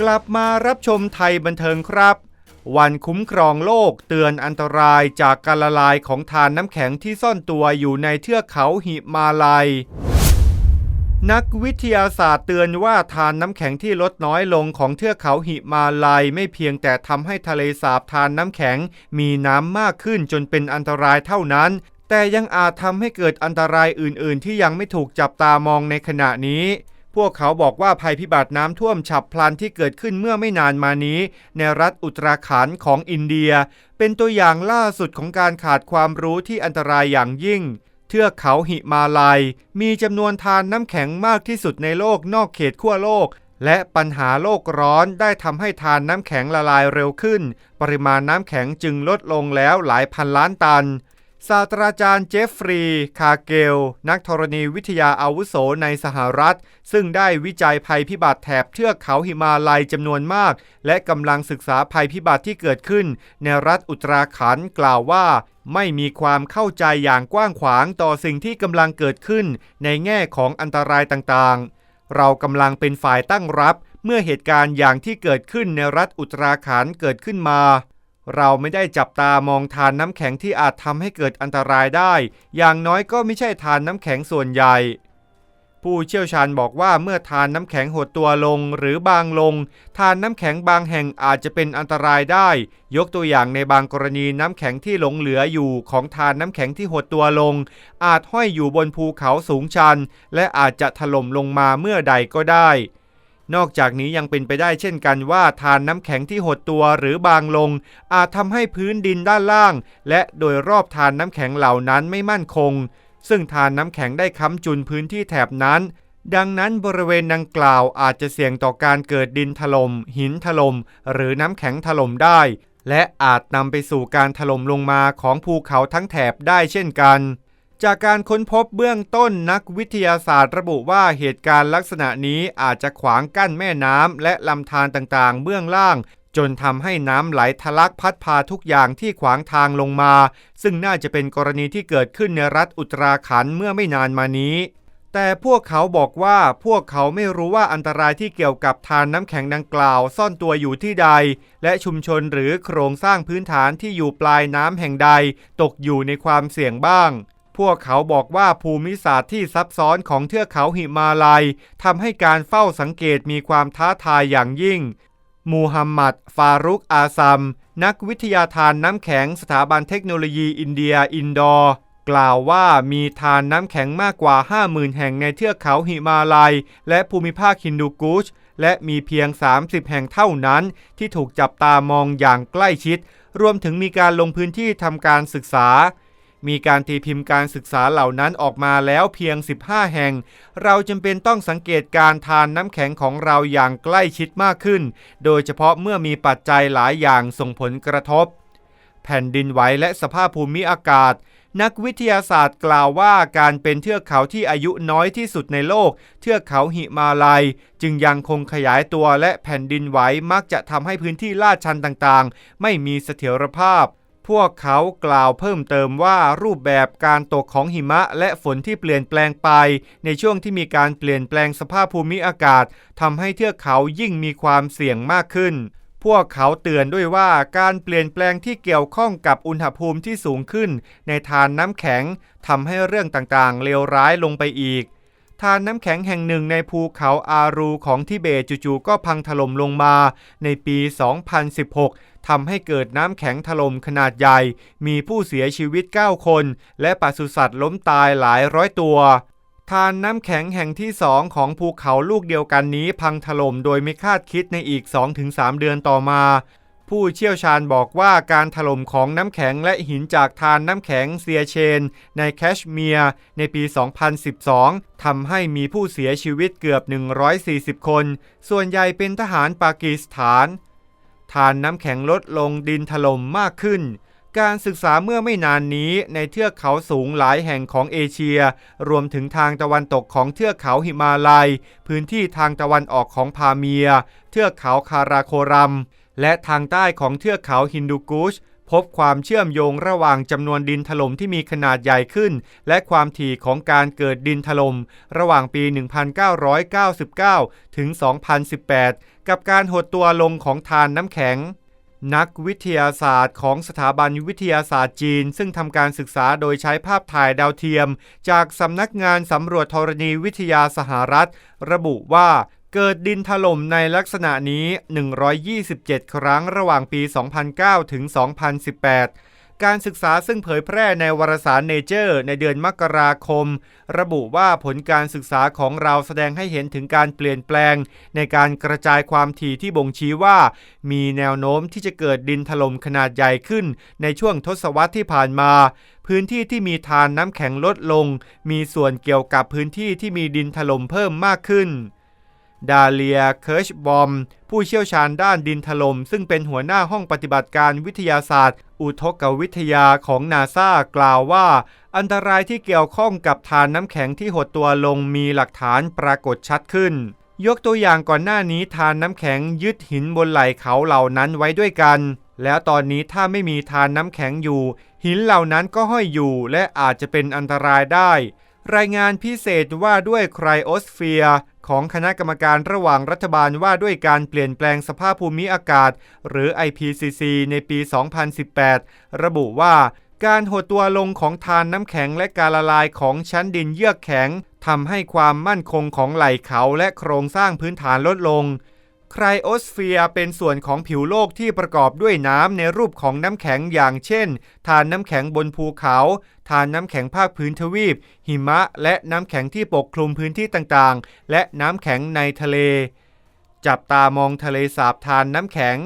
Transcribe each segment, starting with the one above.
กลับมารับชมไทยบันเทิงครับ วันคุ้มครองโลกเตือนอันตรายจากการละลายของทานน้ำแข็งที่ซ่อนตัวอยู่ในเทือกเขาหิมาลัย นักวิทยาศาสตร์เตือนว่าทานน้ำแข็งที่ลดน้อยลงของเทือกเขาหิมาลัย ไม่เพียงแต่ทำให้ทะเลสาบทานน้ำแข็ง มีน้ำมากขึ้นจนเป็นอันตรายเท่านั้น แต่ยังอาจทำให้เกิดอันตรายอื่น ๆ ที่ยังไม่ถูกจับตามองในขณะนี้ พวกเขาบอกว่าภัยพิบัติน้ำท่วมฉับพลันที่เกิดขึ้นเมื่อไม่นานมานี้ ในรัฐอุตราขันของอินเดีย เป็นตัวอย่างล่าสุดของการขาดความรู้ที่อันตรายอย่างยิ่ง เทือกเขาหิมาลัย มีจำนวนทานน้ำแข็งมากที่สุดในโลกนอกเขตขั้วโลก และปัญหาโลกร้อนได้ทำให้ทานน้ำแข็งละลายเร็วขึ้น ปริมาณน้ำแข็งจึงลดลงแล้วหลายพันล้านตัน ศาสตราจารย์เจฟฟรีย์คาเกล นักธรณีวิทยาอาวุโสในสหรัฐ ซึ่งได้วิจัยภัยพิบัติแถบเทือกเขาหิมาลัยจำนวนมาก และกำลังศึกษาภัยพิบัติที่เกิดขึ้น ในรัฐอุตราขันกล่าวว่า ไม่มีความเข้าใจอย่างกว้างขวางต่อสิ่งที่กำลังเกิดขึ้น ในแง่ของอันตรายต่างๆ เรากำลังเป็นฝ่ายตั้งรับ เมื่อเหตุการณ์อย่างที่เกิดขึ้นในรัฐอุตราขันเกิดขึ้นมา เราไม่ได้จับตามองทานน้ำแข็งที่อาจทำให้เกิดอันตรายได้ อย่างน้อยก็ไม่ใช่ทานน้ำแข็งส่วนใหญ่ ผู้เชี่ยวชาญบอกว่าเมื่อทานน้ำแข็งหดตัวลงหรือบางลง ทานน้ำแข็งบางแห่งอาจจะเป็นอันตรายได้ ยกตัวอย่างในบางกรณีน้ำแข็งที่หลงเหลืออยู่ของทานน้ำแข็งที่หดตัวลง อาจห้อยอยู่บนภูเขาสูงชัน และอาจจะถล่มลงมาเมื่อใดก็ได้ นอกจากนี้ยังเป็นไปได้เช่นกันว่าทานน้ำแข็งที่หดตัวหรือบางลง อาจทำให้พื้นดินด้านล่าง และโดยรอบทานน้ำแข็งเหล่านั้นไม่มั่นคง ซึ่งทานน้ำแข็งได้ค้ำจุนพื้นที่แถบนั้น ดังนั้นบริเวณดังกล่าวอาจจะเสี่ยงต่อการเกิดดินถลม่มหินถลม่มหรือน้ำแข็งถล่มได้ และอาจนำไปสู่การถล่มลงมาของภูเขาทั้งแถบได้เช่นกัน จากการค้นพบเบื้องต้นนักวิทยาศาสตร์ระบุว่าเหตุการณ์ลักษณะนี้อาจจะขวางกั้นแม่น้ำและลำธารต่างๆ เบื้องล่าง จนทำให้น้ำไหลทะลักพัดพาทุกอย่างที่ขวางทางลงมา ซึ่งน่าจะเป็นกรณีที่เกิดขึ้นในรัฐอุตราขันเมื่อไม่นานมานี้ แต่พวกเขาบอกว่าพวกเขาไม่รู้ว่าอันตรายที่เกี่ยวกับทานน้ำแข็งดังกล่าว ซ่อนตัวอยู่ที่ใด และชุมชนหรือโครงสร้างพื้นฐานที่อยู่ปลายน้ำแห่งใด ตกอยู่ในความเสี่ยงบ้าง พวกเขาบอกว่าภูมิศาสตร์ที่ซับซ้อนของเทือกเขาหิมาลัยทำให้การเฝ้าสังเกตมีความท้าทายอย่างยิ่ง มูฮัมหมัด ฟารุกอาซัม นักวิทยาทานน้ำแข็งสถาบันเทคโนโลยีอินเดียอินดอร์ กล่าวว่ามีทานน้ำแข็งมากกว่า 50,000 แห่งในเทือกเขาหิมาลัย และภูมิภาคฮินดูกุช และมีเพียง 30 แห่งเท่านั้น ที่ถูกจับตามองอย่างใกล้ชิด รวมถึงมีการลงพื้นที่ทำการศึกษา มีการตีพิมพ์การศึกษาเหล่านั้นออกมาแล้วเพียง 15 แห่ง เราจำเป็นต้องสังเกตการทานน้ำแข็งของเราอย่างใกล้ชิดมากขึ้น โดยเฉพาะเมื่อมีปัจจัยหลายอย่างส่งผลกระทบ แผ่นดินไหวและสภาพภูมิอากาศ นักวิทยาศาสตร์กล่าวว่าการเป็นเทือกเขาที่อายุน้อยที่สุดในโลก เทือกเขาหิมาลัย จึงยังคงขยายตัวและแผ่นดินไหวมักจะทำให้พื้นที่ลาดชันต่างๆ ไม่มีเสถียรภาพ พวกเขากล่าวเพิ่มเติมว่ารูปแบบการตกของหิมะและฝนที่เปลี่ยนแปลงไป ในช่วงที่มีการเปลี่ยนแปลงสภาพภูมิอากาศทำให้เทือกเขายิ่งมีความเสี่ยงมากขึ้น พวกเขาเตือนด้วยว่าการเปลี่ยนแปลงที่เกี่ยวข้องกับอุณหภูมิที่สูงขึ้น ในทานน้ำแข็งทำให้เรื่องต่างๆ เลวร้ายลงไปอีกทานน้ำแข็งแห่งหนึ่งในภูเขาอารูของทิเบตจู่ๆก็พังถล่มลงมาในปี 2016 ทำให้เกิดน้ำแข็งถล่มขนาดใหญ่ มีผู้เสียชีวิต 9 คน และปศุสัตว์ล้มตายหลายร้อยตัวทานน้ำแข็งแห่งที่ 2 ของภูเขาลูกเดียวกันนี้พังถล่มโดยไม่คาดคิดในอีก 2-3 เดือนต่อมา ผู้เชี่ยวชาญบอกว่าการถล่มของน้ำแข็งและหินจากทานน้ำแข็งเซียเชน ในแคชเมียร์ในปี 2012 ทำให้มีผู้เสียชีวิตเกือบ 140 คน ส่วนใหญ่เป็นทหารปากีสถาน ทานน้ำแข็งลดลงดินถล่มมากขึ้น การศึกษาเมื่อไม่นานนี้ในเทือกเขาสูงหลายแห่งของเอเชีย รวมถึงทางตะวันตกของเทือกเขาหิมาลัย พื้นที่ทางตะวันออกของพาเมีย เทือกเขาคาราโครัม และทางใต้ของเทือกเขาฮินดูกุช พบความเชื่อมโยงระหว่างจำนวนดินถล่มที่มีขนาดใหญ่ขึ้น และความถี่ของการเกิดดินถล่มระหว่างปี 1999 ถึง 2018 กับการหดตัวลงของทานน้ำแข็งนักวิทยาศาสตร์ของสถาบันวิทยาศาสตร์จีน ซึ่งทำการศึกษาโดยใช้ภาพถ่ายดาวเทียม จากสำนักงานสำรวจธรณีวิทยาสหรัฐ ระบุว่า เกิดดินถล่มในลักษณะนี้ 127 ครั้งระหว่างปี 2009 ถึง 2018 การศึกษาซึ่งเผยแพร่ในวารสารเนเจอร์ในเดือนมกราคม ระบุว่าผลการศึกษาของเราแสดงให้เห็นถึงการเปลี่ยนแปลง ในการกระจายความถี่ที่บ่งชี้ว่า มีแนวโน้มที่จะเกิดดินถล่มขนาดใหญ่ขึ้น ในช่วงทศวรรษที่ผ่านมาพื้นที่ที่มีทานน้ำแข็งลดลง มีส่วนเกี่ยวกับพื้นที่ที่มีดินถล่มเพิ่มมากขึ้น ดาเลีย เคิร์ชบอม ผู้เชี่ยวชาญด้านดินถลม่มซึ่งเป็นหัวหน้าห้องปฏิบัติการวิทยาศาสตร์ อุทกวิทยาของนาซากล่าวว่า อันตรายที่เกี่ยวข้องกับทานน้ำแข็งที่หดตัวลงมีหลักฐานปรากฏชัดขึ้น ยกตัวอย่างก่อนหน้านี้ทานน้ำแข็งยึดหินบนไหล่เขาเหล่านั้นไว้ด้วยกัน แล้วตอนนี้ถ้าไม่มีทานน้ำแข็งอยู่ หินเหล่านั้นก็ห้อยอยู่และอาจจะเป็นอันตรายได้รายงานพิเศษว่าด้วยไครโอสเฟียร์ ของคณะกรรมการระหว่างรัฐบาลว่าด้วยการเปลี่ยนแปลงสภาพภูมิอากาศ หรือ IPCC ในปี 2018 ระบุว่าการหดตัวลงของทานน้ำแข็งและการละลายของชั้นดินเยือกแข็งทำให้ความมั่นคงของไหล่เขาและโครงสร้างพื้นฐานลดลง ไครโอสเฟียร์เป็นส่วนของผิวโลกที่ประกอบด้วยน้ำในรูปของน้ำแข็งอย่างเช่น ทานน้ำแข็งบนภูเขา ทานน้ำแข็งภาคพื้นทวีป หิมะ และน้ำแข็งที่ปกคลุมพื้นที่ต่างๆ และน้ำแข็งในทะเล จับตามองทะเลสาบทานน้ำแข็ง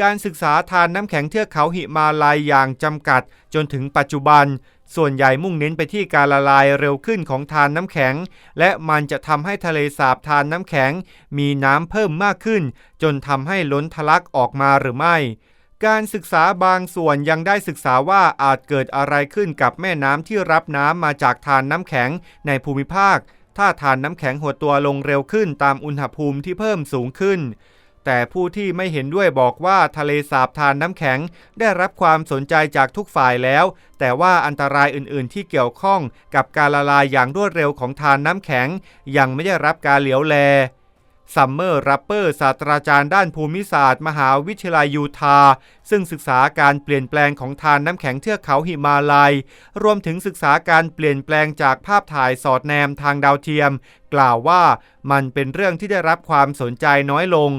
การศึกษาทานน้ำแข็งเทือกเขาหิมาลัยอย่างจำกัด จนถึงปัจจุบัน ส่วนใหญ่มุ่งเน้นไปที่การละลายเร็วขึ้นของทานน้ำแข็ง และมันจะทำให้ทะเลสาบทานน้ำแข็ง มีน้ำเพิ่มมากขึ้น จนทำให้ล้นทะลักออกมาหรือไม่ การศึกษาบางส่วนยังได้ศึกษาว่าอาจเกิดอะไรขึ้นกับแม่น้ำที่รับน้ำมาจากทานน้ำแข็งในภูมิภาค ถ้าทานน้ำแข็งหดตัวลงเร็วขึ้นตามอุณหภูมิที่เพิ่มสูงขึ้น แต่ผู้ที่ไม่เห็นด้วยบอกว่าทะเลสาบทานน้ำแข็งได้รับความสนใจจากทุกฝ่ายแล้ว แต่ว่าอันตรายอื่นๆ ที่เกี่ยวข้องกับการละลายอย่างรวดเร็วของทานน้ำแข็ง ยังไม่ได้รับการเหลียวแลซัมเมอร์รับเปอร์ศาสตราจารย์ด้านภูมิศาสตร์ มหาวิทยาลัยยูทาห์ซึ่งศึกษาการเปลี่ยนแปลงของทานน้ำแข็งเทือกเขาหิมาลัย รวมถึงศึกษาการเปลี่ยนแปลงจากภาพถ่ายสอดแนมทางดาวเทียม กล่าวว่ามันเป็นเรื่องที่ได้รับความสนใจน้อยลง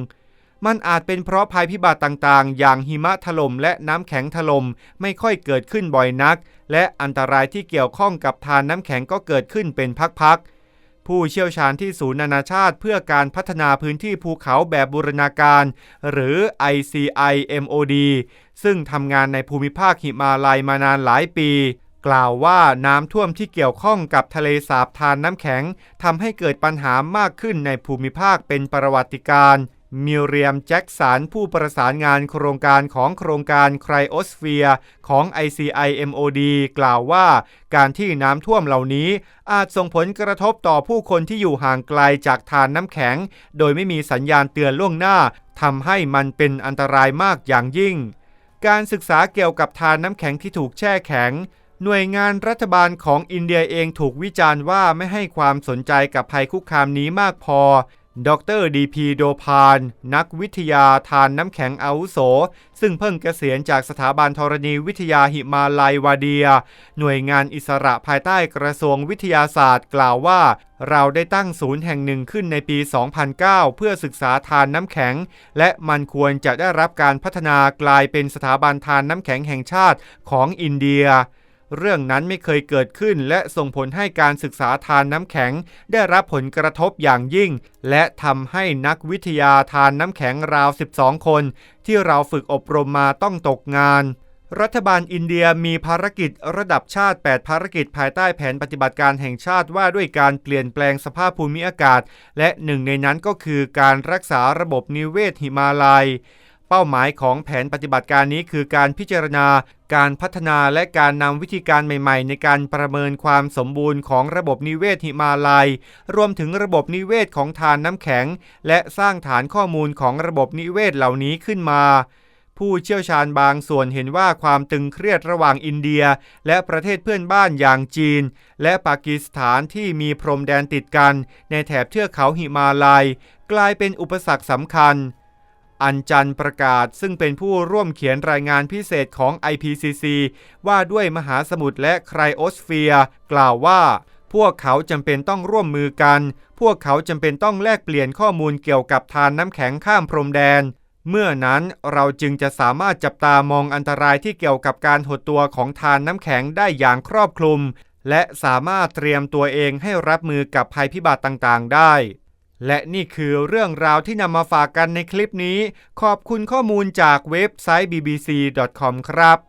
มันอาจเป็นเพราะภัยพิบัติต่างๆ อย่างหิมะถล่มและน้ำแข็งถล่มไม่ค่อยเกิดขึ้นบ่อยนัก และอันตรายที่เกี่ยวข้องกับทานน้ำแข็งก็เกิดขึ้นเป็นพักๆผู้เชี่ยวชาญที่ศูนย์นานาชาติเพื่อการพัฒนาพื้นที่ภูเขาแบบบูรณาการ หรือ ICIMOD ซึ่งทำงานในภูมิภาคหิมาลัยมานานหลายปี กล่าวว่าน้ำท่วมที่เกี่ยวข้องกับทะเลสาบทานน้ำแข็งทำให้เกิดปัญหามากขึ้นในภูมิภาคเป็นประวัติการ มิเรียมแจ็คสันผู้ประสานงานโครงการของโครงการไครโอสเฟียของ ICIMOD กล่าวว่าการที่น้ำท่วมเหล่านี้อาจส่งผลกระทบต่อผู้คนที่อยู่ห่างไกลจากทานน้ำแข็ง โดยไม่มีสัญญาณเตือนล่วงหน้าทำให้มันเป็นอันตรายมากอย่างยิ่ง การศึกษาเกี่ยวกับทานน้ำแข็งที่ถูกแช่แข็งหน่วยงานรัฐบาลของอินเดียเองถูกวิจารณ์ว่าไม่ให้ความสนใจกับภัยคุกคามนี้มากพอ ดรดีพีโดพาน นักวิทยาทานน้ำแข็งอาวุโส ซึ่งเพิ่งเกษียณจากสถาบันธรณีวิทยาหิมาลัยวาเดีย หน่วยงานอิสระภายใต้กระทรวงวิทยาศาสตร์กล่าวว่า เราได้ตั้งศูนย์แห่งหนึ่งขึ้นในปี 2009 เพื่อศึกษาทานน้ำแข็ง และมันควรจะได้รับการพัฒนากลายเป็นสถาบันทานน้ำแข็งแห่งชาติของอินเดีย เรื่องนั้นไม่เคยเกิดขึ้น และส่งผลให้การศึกษาทานน้ำแข็ง ได้รับผลกระทบอย่างยิ่ง และทำให้นักวิทยาทานน้ำแข็งราว 12 คน ที่เราฝึกอบรมมาต้องตกงาน รัฐบาลอินเดียมีภารกิจระดับชาติ 8 ภารกิจภายใต้แผนปฏิบัติการแห่งชาติว่าด้วยการเปลี่ยนแปลงสภาพภูมิอากาศ และหนึ่งในนั้นก็คือการรักษาระบบนิเวศหิมาลัย เป้าหมายของแผนปฏิบัติการนี้คือการพิจารณา การพัฒนาและการนำวิธีการใหม่ ๆ ในการประเมินความสมบูรณ์ของระบบนิเวศหิมาลัย รวมถึงระบบนิเวศของทานน้ำแข็ง และสร้างฐานข้อมูลของระบบนิเวศเหล่านี้ขึ้นมาผู้เชี่ยวชาญบางส่วนเห็นว่าความตึงเครียดระหว่างอินเดีย และประเทศเพื่อนบ้านอย่างจีน และปากีสถานที่มีพรมแดนติดกัน ในแถบเทือกเขาหิมาลัย กลายเป็นอุปสรรคสำคัญ อันจันประกาศ ซึ่งเป็นผู้ร่วมเขียนรายงานพิเศษของ IPCC ว่าด้วยมหาสมุทรและไครโอสเฟียร์กล่าวว่า พวกเขาจำเป็นต้องร่วมมือกัน พวกเขาจำเป็นต้องแลกเปลี่ยนข้อมูลเกี่ยวกับทานน้ำแข็งข้ามพรมแดน เมื่อนั้นเราจึงจะสามารถจับตามองอันตรายที่เกี่ยวกับการหดตัวของทานน้ำแข็งได้อย่างครอบคลุม และสามารถเตรียมตัวเองให้รับมือกับภัยพิบัติต่างๆ ได้ และนี่คือเรื่องราวที่นำมาฝากกันในคลิปนี้ ขอบคุณข้อมูลจากเว็บไซต์ bbc.com ครับ